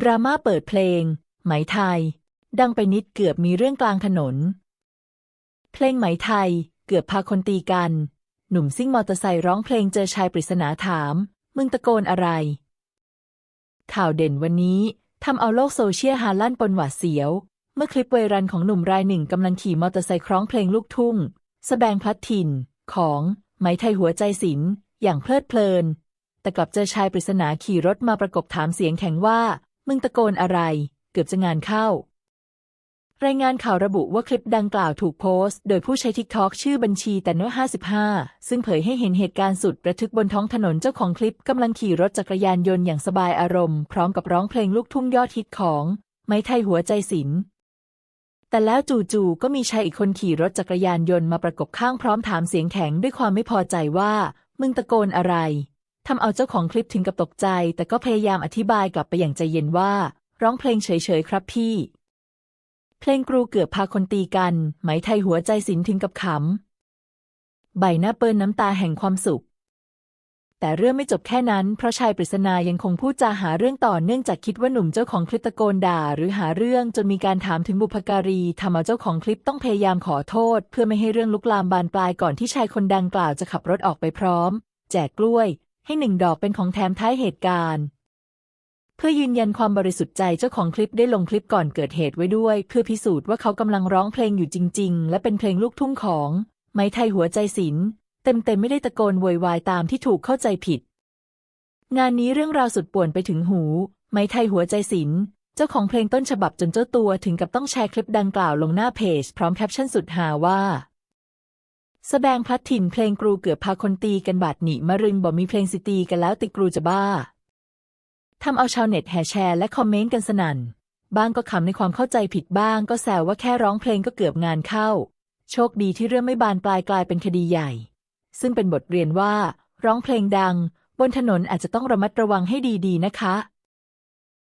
ดราม่าเปิดเพลง ไหมไทย ดังไปนิดเกือบมีเรื่องกลางถนน เพลงไหมไทย เกือบพาคนตีกัน หนุ่มซิ่งมอเตอร์ไซค์ร้องเพลงเจอชายปริศนาถาม มึงตะโกนอะไร ข่าวเด่นวันนี้ทำเอาโลกโซเชียลฮาลั่นปนหวาดเสียว เมื่อคลิปไวรัลของหนุ่มรายหนึ่งกำลังขี่มอเตอร์ไซค์คร้องเพลงลูกทุ่งสแบงพลัดถิ่น ของไหมไทยหัวใจศิลป์อย่างเพลิดเพลิน แต่กลับเจอชายปริศนาขี่รถมาประกบถามเสียงแข็งว่า มึงตะโกนอะไร เกือบจะงานเข้า รายงานข่าวระบุว่าคลิปดังกล่าวถูกโพสต์ โดยผู้ใช้ทิกทอกชื่อบัญชีแต่โน55 ซึ่งเผยให้เห็นเหตุการณ์สุดระทึกบนท้องถนนเจ้าของคลิปกำลังขี่รถจักรยานยนต์อย่างสบายอารมณ์ พร้อมกับร้องเพลงลูกทุ่งยอดฮิตของ ไม้ไทยหัวใจศิลป์แต่แล้วจู่ๆก็มีชายอีกคนขี่รถจักรยานยนต์มาประกบข้างพร้อมถามเสียงแข็งด้วยความไม่พอใจว่า มึงตะโกนอะไร ทำเอาเจ้าของคลิปถึงกับตกใจ แต่ก็พยายามอธิบายกลับไปอย่างใจเย็นว่า ร้องเพลงเฉยๆ ครับพี่ เพลงกรูเกือบพาคนตีกัน ไหมไทยหัวใจศิลป์ถึงกับขำ ใบหน้าเปิ้นน้ำตาแห่งความสุข แต่เรื่องไม่จบแค่นั้น เพราะชายปริศนายังคงพูดจาหาเรื่องต่อเนื่องจากคิดว่าหนุ่มเจ้าของคลิปตะโกนด่า หรือหาเรื่องจนมีการถามถึงบุพการีทำเอาเจ้าของคลิปต้องพยายามขอโทษ เพื่อไม่ให้เรื่องลุกลามบานปลายก่อนที่ชายคนดังกล่าวจะขับรถออกไปพร้อม แจกกล้วย ให้หนึ่งดอกเป็นของแถมท้ายเหตุการณ์ เพื่อยืนยันความบริสุทธิ์ใจเจ้าของคลิปได้ลงคลิปก่อนเกิดเหตุไว้ด้วย เพื่อพิสูจน์ว่าเขากำลังร้องเพลงอยู่จริง ๆ และเป็นเพลงลูกทุ่งของ ไม้ไทยหัวใจศิลป์เต็มๆไม่ได้ตะโกนโวยวายตามที่ถูกเข้าใจผิด งานนี้เรื่องราวสุดป่วนไปถึงหู ไม้ไทยหัวใจศิลป์เจ้าของเพลงต้นฉบับจนเจ้าตัวถึงกับต้องแชร์คลิปดังกล่าวลงหน้าเพจ พร้อมแคปชั่นสุดหาว่า แสดงพลัดถิ่นเพลงกรูเกือบพาคนตีกันบาดหนีมารึงบอกมีเพลงสิตีกันแล้วติกรูจะบ้าทำเอาชาวเน็ตแห่แชร์และคอมเมนต์กันสนั่น บ้างก็ขำในความเข้าใจผิดบ้างก็แซวว่าแค่ร้องเพลงก็เกือบงานเข้า โชคดีที่เรื่องไม่บานปลายกลายเป็นคดีใหญ่ ซึ่งเป็นบทเรียนว่า ร้องเพลงดัง บนถนนอาจจะต้องระมัดระวังให้ดีๆนะคะ